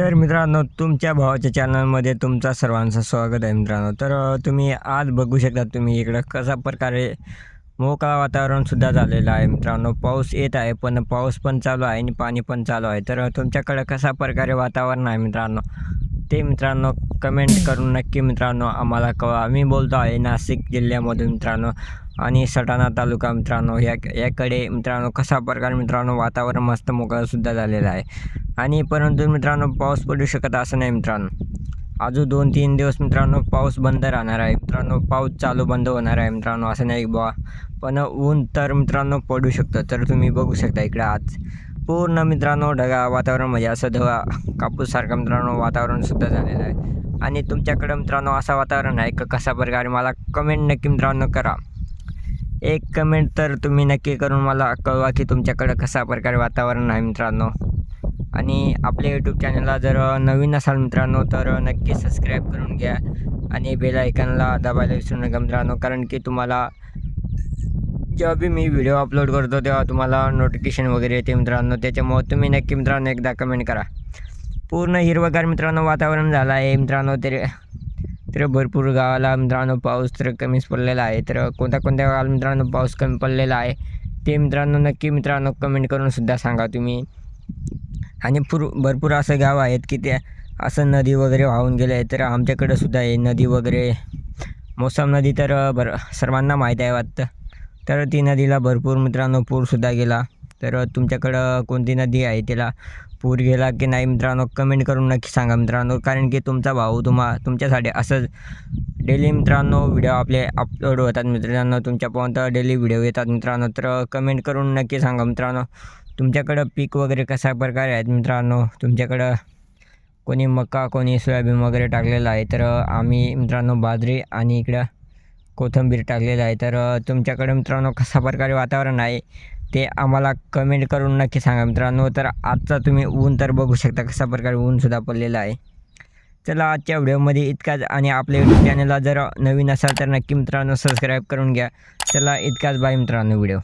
तर मित्रांनो तुमच्या भावाच्या चॅनलमध्ये तुमचा सर्वांचं स्वागत आहे मित्रांनो. तर तुम्ही आज बघू शकता तुम्ही इकडं कशा प्रकारे मोकळा वातावरणसुद्धा झालेलं आहे मित्रांनो. पाऊस येत आहे पण पाऊस पण चालू आहे आणि पाणी पण चालू आहे. तर तुमच्याकडं कशा प्रकारे वातावरण आहे मित्रांनो? ते मित्रांनो कमेंट करून नक्की मित्रांनो आम्हाला कळवा. मी बोलतो आहे नाशिक जिल्ह्यामधून मित्रांनो आणि सटाणा तालुका मित्रांनो. या याकडे मित्रांनो कशा प्रकारे मित्रांनो वातावरण मस्त मोकळंसुद्धा झालेलं आहे. आणि परंतु मित्रांनो पाऊस पडू शकत असं नाही मित्रांनो. अजून दोन तीन दिवस मित्रांनो पाऊस बंद राहणार आहे. मित्रांनो पाऊस चालू बंद होणार आहे मित्रांनो असं नाही बुवा. पण ऊन तर मित्रांनो पडू शकतं तर तुम्ही बघू शकता इकडं आज. पूर्ण मित्रांनो ढगा वातावरण म्हणजे असं धवा कापूससारखं मित्रांनो वातावरणसुद्धा झालेलं आहे. आणि तुमच्याकडं मित्रांनो असं वातावरण आहे का? कशा प्रकारे? मला कमेंट नक्की मित्रांनो करा. एक कमेंट तर तुम्ही नक्की करून मला कळवा की तुमच्याकडं कशा प्रकारे वातावरण आहे मित्रांनो. आणि आपल्या यूट्यूब चॅनलला जर नवीन असाल मित्रांनो तर नक्की सबस्क्राईब करून घ्या आणि बेल आयकनला दाबायला विसरू नका मित्रांनो कारण की तुम्हाला जेव्हा बी मी व्हिडिओ अपलोड करतो तेव्हा तुम्हाला नोटिफिकेशन वगैरे येते मित्रांनो. त्याच्यामुळे तुम्ही नक्की मित्रांनो एकदा कमेंट करा. पूर्ण हिरवगार मित्रांनो वातावरण झालं आहे मित्रांनो तरी तर भरपूर गावाला मित्रांनो पाऊस तर कमीच पडलेला आहे. तर कोणत्या कोणत्या गावाला मित्रांनो पाऊस कमी पडलेला आहे ते मित्रांनो नक्की मित्रांनो कमेंट करून सुद्धा सांगा तुम्ही. आणि पुर भरपूर असं गाव आहेत की ते असं नदी वगैरे वाहून गेले आहे तर आमच्याकडं सुद्धा आहे नदी वगैरे. मोसम नदी तर बरं सर्वांना माहीत आहे वाटतं. तर ती नदीला भरपूर मित्रांनो पूरसुद्धा गेला. तर तुमच्याकडं कोणती नदी आहे? तिला पूर गेला की नाही मित्रांनो? कमेंट करून नक्की सांगा मित्रांनो. कारण की तुमचा भाऊ तुम्हा तुमच्यासाठी असंच डेली मित्रांनो व्हिडिओ आपले अपलोड होतात मित्रांनो. तुमच्यापर्यंत डेली व्हिडिओ येतात मित्रांनो. तर कमेंट करून नक्की सांगा मित्रांनो. तुमच्याकडं पीक वगैरे कशा प्रकारे आहेत मित्रांनो? तुमच्याकडं कोणी मका कोणी सोयाबीन वगैरे टाकलेलं आहे तर आम्ही मित्रांनो बाजरी आणि इकडं कोथिंबीर टाकलेलं आहे. तर तुमच्याकडे मित्रांनो कशा प्रकारे वातावरण आहे ते आम्हाला कमेंट करून नक्की सांगा मित्रांनो. तर आजचा तुम्ही ऊन तर बघू शकता कशा प्रकारे ऊनसुद्धा पडलेलं आहे. चला आजच्या व्हिडिओमध्ये इतकाच आणि आपल्या यूट्यूब चॅनलला जर नवीन असाल तर नक्की मित्रांनो सबस्क्राईब करून घ्या. चला इतकाच बाय मित्रांनो व्हिडिओ.